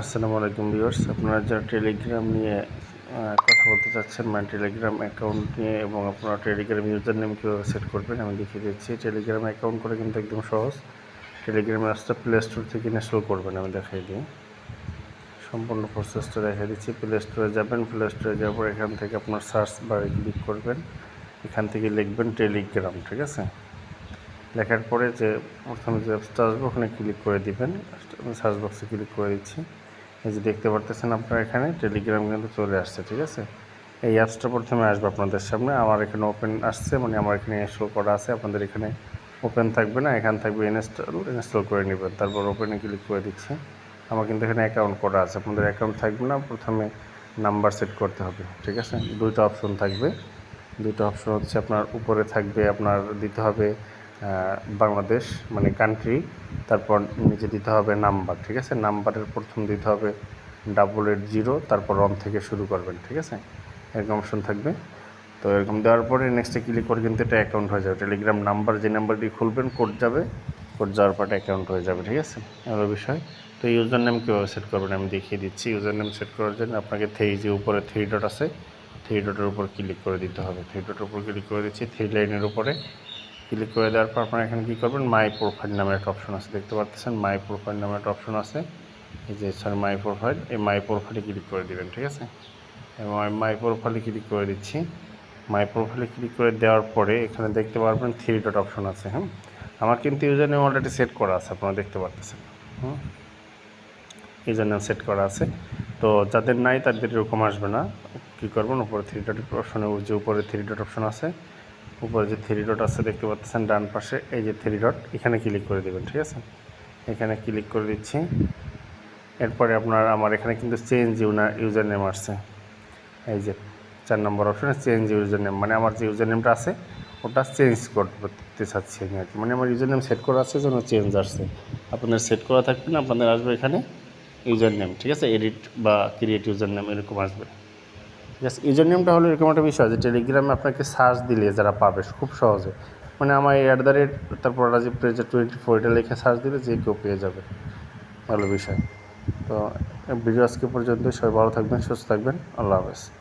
আসসালামু আলাইকুম ভিউয়ার্স, আপনারা যারা টেলিগ্রাম নিয়ে কথা বলতে চাচ্ছেন মানে টেলিগ্রাম অ্যাকাউন্ট নিয়ে এবং আপনারা টেলিগ্রাম ইউজার নেম কীভাবে সেট করবেন, আমি দেখিয়ে দিচ্ছি। টেলিগ্রাম অ্যাকাউন্ট করে কিন্তু একদম সহজ। টেলিগ্রাম অ্যাপসটা প্লে স্টোর থেকে ইনস্টল করবেন, আমি দেখাই দিই। সম্পূর্ণ প্রসেসটা দেখাই দিচ্ছি। প্লে স্টোরে যাবেন প্লে স্টোরে যাওয়ার পর এখান থেকে আপনার সার্চ বারে ক্লিক করবেন। এখান থেকে লিখবেন টেলিগ্রাম ঠিক আছে? লেখার পরে যে প্রথমে যে অ্যাপসটা আসবে ওখানে ক্লিক করে দিবেন সার্চ বক্সে ক্লিক করে দিচ্ছি। এই যে দেখতে পারতেছেন আপনারা এখানে টেলিগ্রাম কিন্তু চলে আসছে, ঠিক আছে? এই অ্যাপসটা প্রথমে আসবে আপনাদের সামনে। আমার এখানে ওপেন আসছে মানে আমার এখানে ইনস্টল করা আছে। আপনাদের এখানে ওপেন থাকবে না, এখান থাকবে ইনস্টল ইনস্টল করে নেবেন। তারপর ওপেনে ক্লিক করে দিচ্ছি। আমার কিন্তু এখানে অ্যাকাউন্ট করা আছে। আপনাদের অ্যাকাউন্ট থাকবে না, প্রথমে নাম্বার সেট করতে হবে, ঠিক আছে? দুইটা অপশন থাকবে। দুটো অপশন হচ্ছে আপনার উপরে থাকবে, আপনার দিতে হবে বাংলাদেশ মানে কান্ট্রি তারপর নিচে দিতে হবে নাম্বার ঠিক আছে? নাম্বারের প্রথম দিতে হবে ডাবল এইট জিরো তারপর রন থেকে শুরু করবেন, ঠিক আছে? এরকম অপশন থাকবে। তো এরকম দেওয়ার পরে নেক্সটে ক্লিক করে কিন্তু এটা অ্যাকাউন্ট হয়ে যাবে। টেলিগ্রাম নাম্বার যে নাম্বারটি খুলবেন কোড যাবে। কোড যাওয়ার পর অ্যাকাউন্ট হয়ে যাবে, ঠিক আছে? এগুলো বিষয়। তো ইউজার নেম কীভাবে সেট করবেন আমি দেখিয়ে দিচ্ছি। ইউজার নেম সেট করার জন্য আপনাকে থ্রি যে উপরে থ্রি ডট আছে থ্রি ডটের উপর ক্লিক করে দিতে হবে। থ্রি ডটের উপর ক্লিক করে দিচ্ছি থ্রি লাইনের উপরে। ক্লিক করে দেওয়ার পর আপনারা এখানে কী করবেন মাই প্রোফাইল নামের একটা অপশন আছে, দেখতে পাচ্ছেন মাই প্রোফাইল নামের একটা অপশন আছে। এই যে স্যার মাই প্রোফাইল এই মাই প্রোফাইলে ক্লিক করে দিবেন, ঠিক আছে? এবং আমি মাই প্রোফাইলে ক্লিক করে দিচ্ছি। মাই প্রোফাইলে ক্লিক করে দেওয়ার পরে এখানে দেখতে পারবেন থ্রি ডট অপশন আছে হ্যাঁ? আমার কিন্তু ইউজার নেম অলরেডি সেট করা আছে, আপনারা দেখতে পারতেছেন, হুম? ইউজার নেম সেট করা আছে। তো যাদের নাই তাদের এরকম আসবে না। কী করবেন, উপরে থ্রি ডট অপশনে যে উপরে থ্রি ডট অপশন আছে উপরে যে থ্রি ডট আছে দেখতে পাচ্ছেন, ডান পাশে এই যে থ্রি ডট এখানে ক্লিক করে দেবেন, ঠিক আছে? এখানে ক্লিক করে দিচ্ছি। এরপরে আপনার, আমার এখানে কিন্তু চেঞ্জ ইউনার ইউজার নেম আসছে। এই যে চার নম্বর অপশানে চেঞ্জ ইউজার নেম মানে আমার যে ইউজার নেমটা আছে, ওটা চেঞ্জ করতে চাচ্ছি আমি আর কি। মানে আমার ইউজার নেম সেট করা আছে, যেন চেঞ্জ আসছে। আপনাদের সেট করা থাকবে না, আপনাদের আসবে এখানে ইউজার নেম ঠিক আছে? এডিট বা ক্রিয়েট ইউজার নেম এরকম আসবে। আছে ইউজার নেমটা হলো এরকম একটা বিষয় যে টেলিগ্রামে আপনাকে সার্চ দিলে যারা পাবে, খুব সহজে। মানে আমার অ্যাট দ্য রেট তারপর রাজীব প্রেজার টোয়েন্টি ফোর এটা লিখে সার্চ দিলে যে কেউ পেয়ে যাবে। ভালো বিষয়। তো ভিডিও আজকে পর্যন্ত সবাই ভালো থাকবেন, সুস্থ থাকবেন। আল্লাহ হাফেজ।